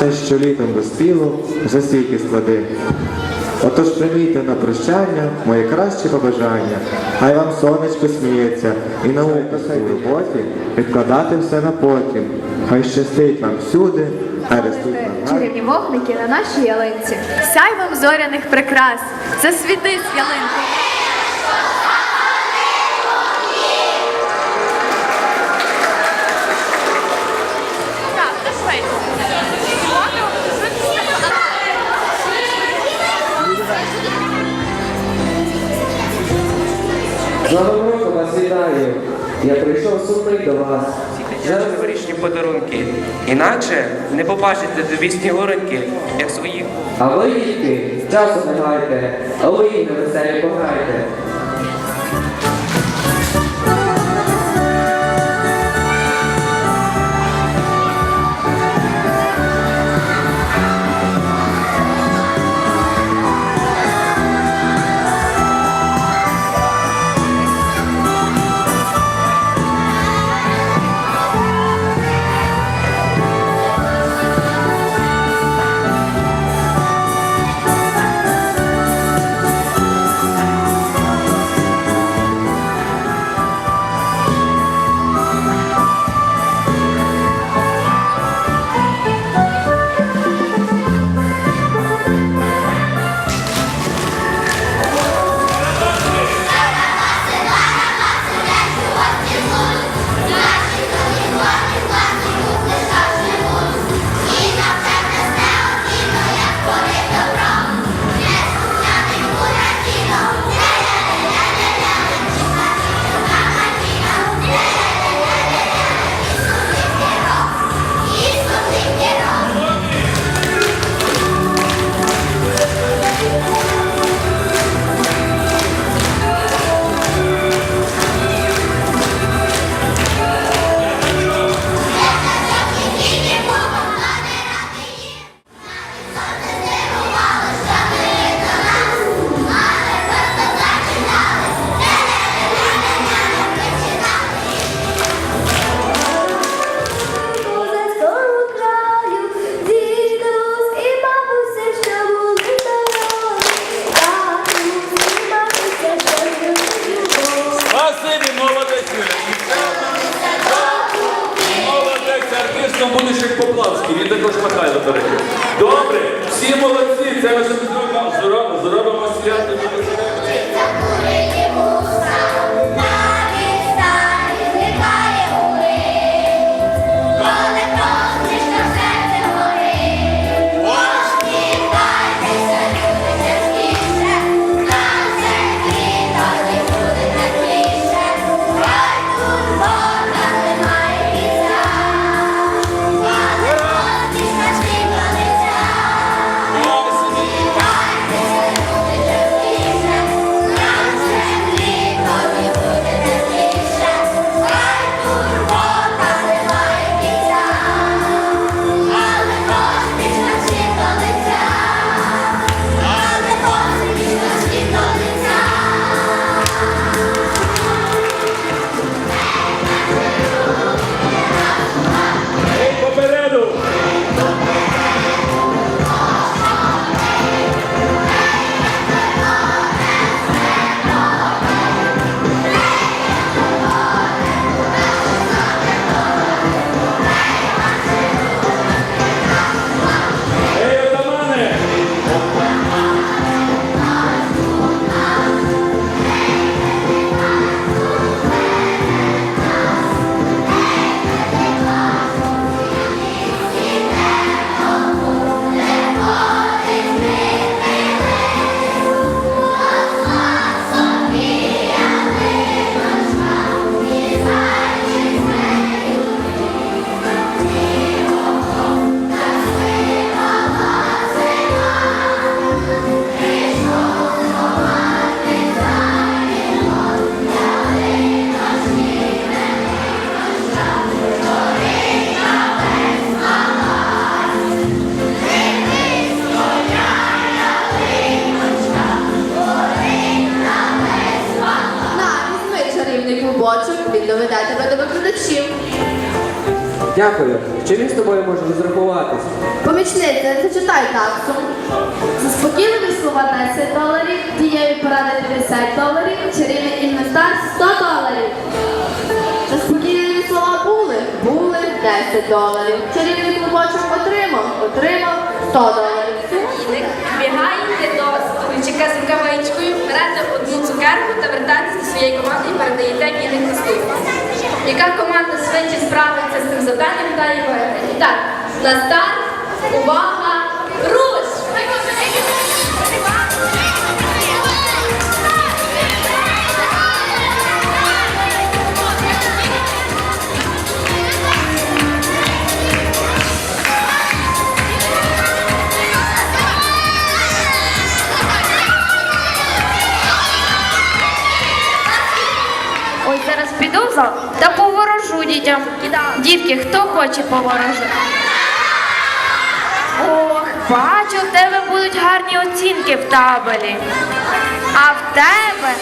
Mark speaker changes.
Speaker 1: все, що літом доспіло, засвіті склади. Отож приймійте на прощання моє краще побажання. Хай вам сонечко сміється і наука хай роботі відкладати все на потім. Хай щастить вам всюди, хай ростуть вам гарні.
Speaker 2: Чарівні вогники на нашій ялинці. Сяй вам зоряних прикрас. Засвіти з ялинки.
Speaker 3: З Новим роком вас вітаю! Я прийшов сумний до вас.
Speaker 4: Зараз новорічні подарунки. Іначе не побачите тобі снігуроньки, як своїх.
Speaker 3: А ви, дітки, часу не гайте, а ви їм на веселі пограйте.
Speaker 5: Молодець, будеш як Поплавський, він також Михайло, речі. Добре, всі молодці, це ми зробимо, зробимо свято.
Speaker 6: Він доведе тебе викладачів.
Speaker 3: Дякую. Чи він з тобою може розрахуватись?
Speaker 6: Помічниця, зачитай таксу. Заспокійливі слова 10 доларів, дієві поради 50 доларів, чарівний інвестар 100 доларів. Заспокійливі слова були, були 10 доларів. Чарівний клубочок отримав, отримав 100 доларів.
Speaker 7: З рукавичкою, берете одну цукерку та вертаєтесь до своєї команди і передаєте кілька наступних. Яка команда швидше справиться з цим завданням та і виграє? Так, на старт, увага, руш!
Speaker 2: Зараз піду в зал та поворожу дітям. Дітки, хто хоче поворожити? Ох, бачу, в тебе будуть гарні оцінки в табелі. А в тебе